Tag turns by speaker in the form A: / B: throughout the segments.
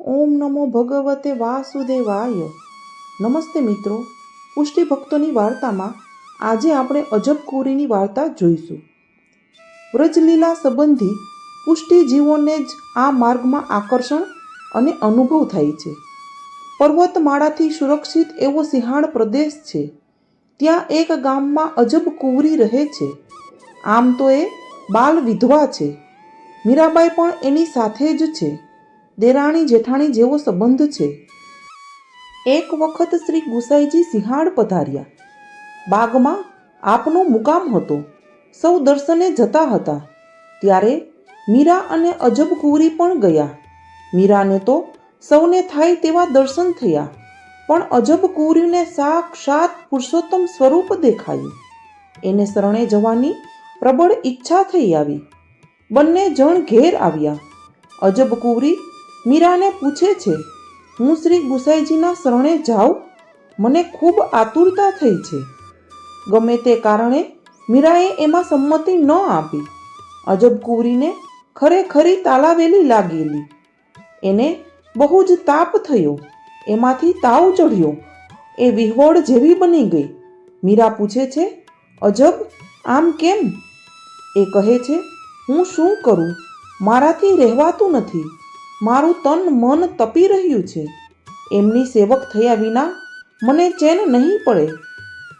A: ઓમ નમો ભગવતે વાસુદેવાય. નમસ્તે મિત્રો પુષ્ટિ ભક્તોની વાર્તામાં આજે આપણે અજબ કોરીની વાર્તા જોઈશું. વ્રજલીલા સંબંધી પુષ્ટિ જીવોને જ આ માર્ગમાં આકર્ષણ અને અનુભવ થાય છે. પર્વતમાળાથી સુરક્ષિત એવો સિંહાણ પ્રદેશ છે. ત્યાં એક ગામમાં અજબ કુંવરી રહે છે. આમ તો એ બાલ વિધવા છે. મીરાબાઈ પણ એની સાથે જ છે. દેરાણી જેઠાણી જેવો સંબંધ છે. એક વખત શ્રી ગુસાઈજી સિંહાડ પધાર્યા. બાગમાં આપનો મુકામ હતો. સૌ દર્શને જતા હતા. ત્યારે મીરા અને અજબ કુંવરી પણ ગયા. મીરાને તો સૌને થાય તેવા દર્શન થયા. પણ અજબ કુંવરીને સાક્ષાત પુરુષોત્તમ સ્વરૂપ દેખાયું. એને શરણે જવાની પ્રબળ ઈચ્છા થઈ આવી. બંને જણ ઘેર આવ્યા. અજબ કુંવરી મીરાને પૂછે છે, હું શ્રી ગુસાઈજીના શરણે જાઉં? મને ખૂબ આતુરતા થઈ છે. ગમે તે કારણે મીરાએ એમાં સંમતિ ન આપી. અજબ કુંવરીને ખરેખરી તાલાવેલી લાગેલી. એને બહુ જ તાપ થયો. એમાંથી તાવ ચડ્યો એ વિહોળ જેવી બની ગઈ. મીરા પૂછે છે, અજબ, આમ કેમ? એ કહે છે, હું શું કરું? મારાથી રહેવાતું નથી. મારું તન મન તપી રહ્યું છે. એમની સેવક થયા વિના મને ચેન નહીં પડે.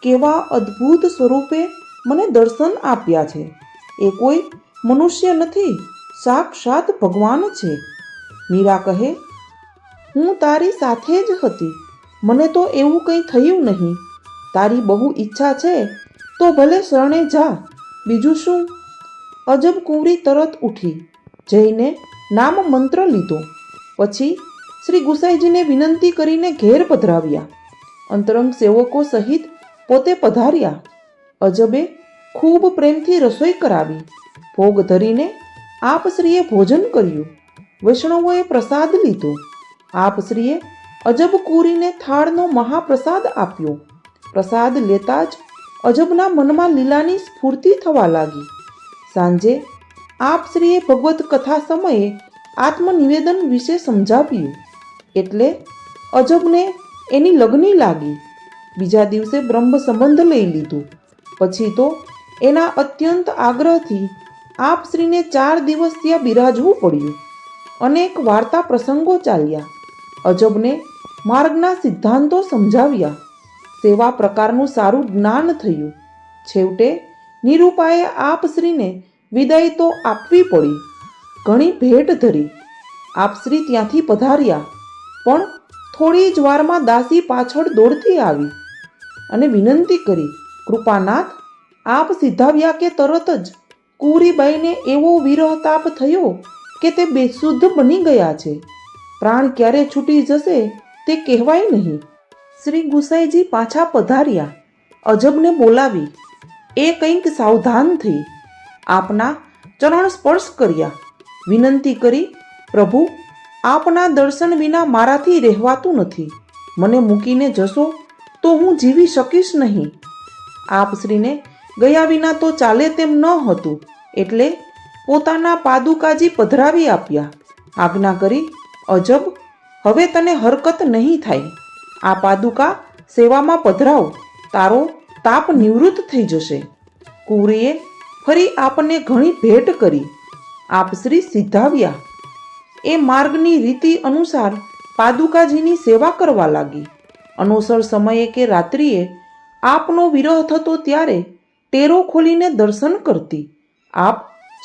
A: કેવા અદ્ભુત સ્વરૂપે મને દર્શન આપ્યા છે. એ કોઈ મનુષ્ય નથી, સાક્ષાત ભગવાન છે. મીરા કહે, હું તારી સાથે જ હતી. મને તો એવું કંઈ થયું નહીં. તારી બહુ ઈચ્છા છે, તો ભલે શરણે જા. બીજું શું? અજબ કુંવરી તરત ઉઠી, જઈને નામ મંત્ર લીધો. પછી શ્રી ગુસાઈજીને વિનંતી કરીને ઘેર પધરાવ્યા. અંતરંગ સેવકો સહિત પોતે પધાર્યા. અજબે ખૂબ પ્રેમથી રસોઈ કરાવી. ભોગ ધરીને આપશ્રીએ ભોજન કર્યું. વૈષ્ણવોએ પ્રસાદ લીધો. આપશ્રીએ અજબ કુરીને થાળનો મહાપ્રસાદ આપ્યો. પ્રસાદ લેતા જ અજબના મનમાં લીલાની સ્ફૂર્તિ થવા લાગી. સાંજે આપશ્રીએ ભગવત કથા સમયે આત્મનિવેદન વિશે સમજાવ્યું. એટલે અજબને એની લગ્ની લાગી. બીજા દિવસે બ્રહ્મ સંબંધ લઈ લીધું. પછી તો એના અત્યંત આગ્રહથી આપશ્રીને ચાર દિવસ ત્યાં બિરાજવું પડ્યું. અનેક વાર્તા પ્રસંગો ચાલ્યા. અજબને માર્ગના સિદ્ધાંતો સમજાવ્યા. સેવા પ્રકારનું સારું જ્ઞાન થયું. છેવટે નિરૂપાએ આપશ્રીને વિદાય તો આપવી પડી. ઘણી ભેટ ધરી. આપશ્રી ત્યાંથી પધાર્યા. પણ થોડી જ વારમાં દાસી પાછળ દોડતી આવી અને વિનંતી કરી, કૃપાનાથ, આપ સિદ્ધાવ્યા કે તરત જ કુરીબાઈને એવો વિરહતાપ થયો કે તે બેશુદ્ધ બની ગયા છે? પ્રાણ ક્યારે છૂટી જશે તે કહેવાય નહીં. શ્રી ગુસાઈજી પાછા પધાર્યા. અજબને બોલાવી. એ કંઈક સાવધાન થઈ આપના ચરણ સ્પર્શ કર્યા. વિનંતી કરી, પ્રભુ, આપના દર્શન વિના મારાથી રહેવાતું નથી. મને મૂકીને જશો તો હું જીવી શકીશ નહીં. આપશ્રીને ગયા વિના તો ચાલે તેમ ન હતું, એટલે પોતાના પાદુકાજી પધરાવી આપ્યા. આજ્ઞા કરી, અજબ, હવે તને હરકત નહીં થાય. આ પાદુકા સેવામાં પધરાવ, તારો તાપ નિવૃત્ત થઈ જશે. કુંવરીએ ફરી આપને ઘણી ભેટ કરી. આપશ્રી સિદ્ધાવ્યા. એ માર્ગની રીતિ અનુસાર પાદુકાજીની સેવા કરવા લાગી. અનુસર સમયે કે રાત્રિએ આપનો વિરહ થતો ત્યારે ટેરો ખોલીને દર્શન કરતી. આપ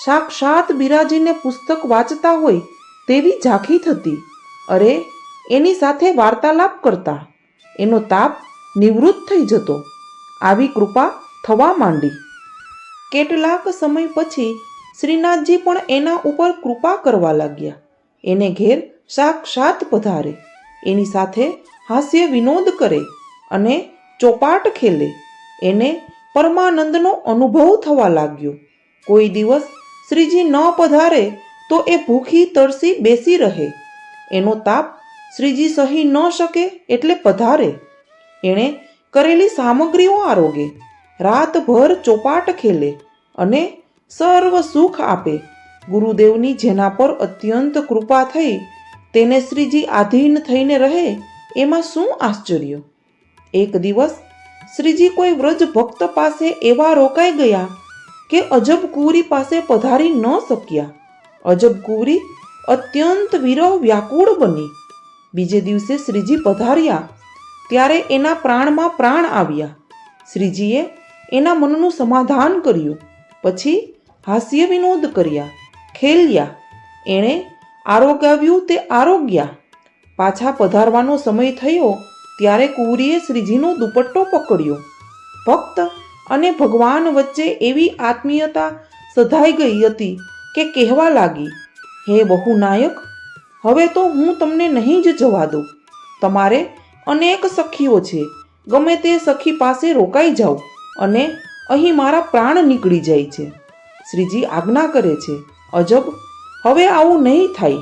A: સાક્ષાત બિરાજીને પુસ્તક વાંચતા હોય તેવી ઝાંખી થતી. અરે, એની સાથે વાર્તાલાપ કરતા. એનો તાપ નિવૃત્ત થઈ જતો. આવી કૃપા થવા માંડી. કેટલાક સમય પછી શ્રીનાથજી પણ એના ઉપર કૃપા કરવા લાગ્યા. એને ઘેર સાક્ષાત પધારે. એની સાથે હાસ્ય વિનોદ કરે અને ચોપાટ ખેલે. એને પરમાનંદનો અનુભવ થવા લાગ્યો. કોઈ દિવસ શ્રીજી ન પધારે તો એ ભૂખી તરસી બેસી રહે. એનો તાપ શ્રીજી સહી ન શકે એટલે પધારે. એણે કરેલી સામગ્રીઓ આરોગે. રાતભર ચોપાટ ખેલે અને સર્વ સુખ આપે. ગુરુદેવની જેના પર અત્યંત કૃપા થઈ, તેને શ્રીજી આધીન થઈને રહે, એમાં શું આશ્ચર્ય? એક દિવસ શ્રીજી કોઈ વ્રજ ભક્ત પાસે એવા રોકાઈ ગયા કે અજબ કુંવરી પાસે પધારી ન શક્યા. અજબ કુંવરી અત્યંત વિરહ વ્યાકુળ બની. બીજે દિવસે શ્રીજી પધાર્યા, ત્યારે એના પ્રાણમાં પ્રાણ આવ્યા. શ્રીજીએ એના મનનું સમાધાન કર્યું. પછી હાસ્ય વિનોદ કર્યા, ખેલ્યા. એણે આરોગાવ્યું તે આરોગ્યા. પાછા પધારવાનો સમય થયો ત્યારે કુંવરીએ શ્રીજીનો દુપટ્ટો પકડ્યો. ભક્ત અને ભગવાન વચ્ચે એવી આત્મીયતા સધાઈ ગઈ હતી કે કહેવા લાગી, હે બહુ નાયક હવે તો હું તમને નહીં જ જવા દઉં. તમારે અનેક સખીઓ છે. ગમે તે સખી પાસે રોકાઈ જાઓ. અને અહીં મારા પ્રાણ નીકળી જાય છે. શ્રીજી આજ્ઞા કરે છે, અજબ, હવે આવું નહીં થાય.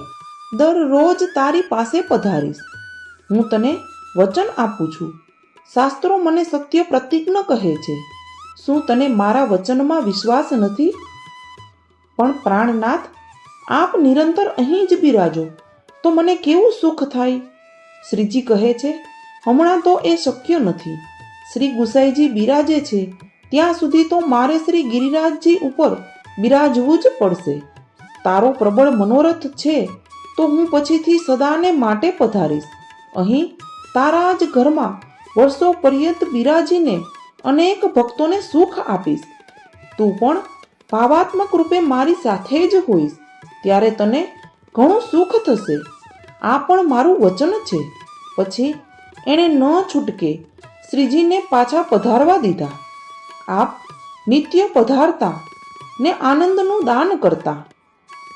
A: દરરોજ તારી પાસે પધારીશ. હું તને વચન આપું છું. શાસ્ત્રો મને સત્ય પ્રતિજ્ઞ કહે છે. શું તને મારા વચનમાં વિશ્વાસ નથી? પણ પ્રાણનાથ, આપ નિરંતર અહીં જ બિરાજો. તો મને કેવું સુખ થાય? શ્રીજી કહે છે, હમણાં તો એ શક્ય નથી. શ્રી ગુસાઈજી બિરાજે છે. ત્યાં સુધી તો મારે શ્રી ગિરિરાજજી ઉપર બિરાજવું જ પડશે. તારો પ્રબળ મનોરથ છે, તો હું પછીથી સદાને માટે પધારીશ. અહીં તારા જ ઘરમાં વર્ષો પર્યંત બિરાજીને અનેક ભક્તોને સુખ આપીશ. તું પણ ભાવાત્મક રૂપે મારી સાથે જ હોઈશ. ત્યારે તને ઘણું સુખ થશે. આ પણ મારું વચન છે. પછી એણે ન છૂટકે શ્રીજીને પાછા પધારવા દીધા. આપ નિત્ય પધારતા ને આનંદનું દાન કરતા.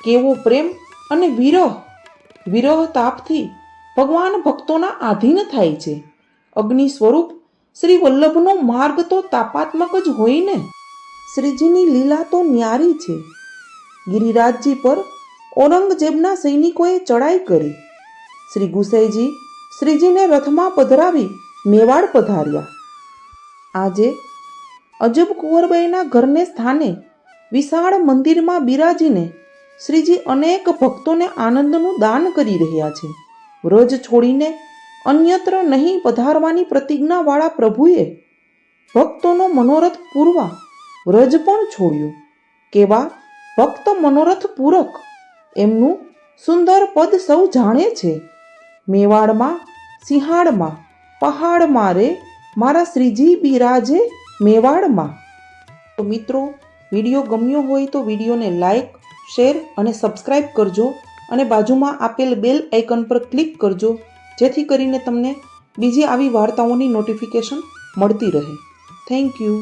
A: કેવો પ્રેમ અને વિરહ વિરહ તાપથી ભગવાન ભક્તોના આધીન થાય છે. અગ્નિ સ્વરૂપ શ્રી વલ્લભનો માર્ગ તો તાપાત્મક જ હોય ને? શ્રીજીની લીલા તો ન્યારી છે. ગિરિરાજજી પર ઔરંગઝેબના સૈનિકોએ ચડાઈ કરી. શ્રી ગુસાઈજી શ્રીજીને રથમાં પધરાવી મેવાડ પધાર્યા. આજે અજબ કુંવરબાઈના ઘરને સ્થાને વિશાળ મંદિરમાં બિરાજીને શ્રીજી અનેક ભક્તોને આનંદનું દાન કરી રહ્યા છે. વ્રજ છોડીને અન્યત્ર નહીં પધારવાની પ્રતિજ્ઞાવાળા પ્રભુએ ભક્તોનો મનોરથ પૂરવા વ્રજ પણ છોડ્યું. કેવા ભક્ત મનોરથ પૂરક એમનું સુંદર પદ સૌ જાણે છે. મેવાડમાં, સિંહાડમાં પહાડમાં મારે મારા શ્રીજી બિરાજે મેવાડમાં. તો મિત્રો, વીડિયો ગમ્યો હોય તો વિડીયોને લાઇક શેર અને સબસ્ક્રાઈબ કરજો અને બાજુમાં આપેલ બેલ આઇકન પર ક્લિક કરજો, જેથી કરીને તમને બીજી આવી વાર્તાઓની નોટિફિકેશન મળતી રહે. Thank you.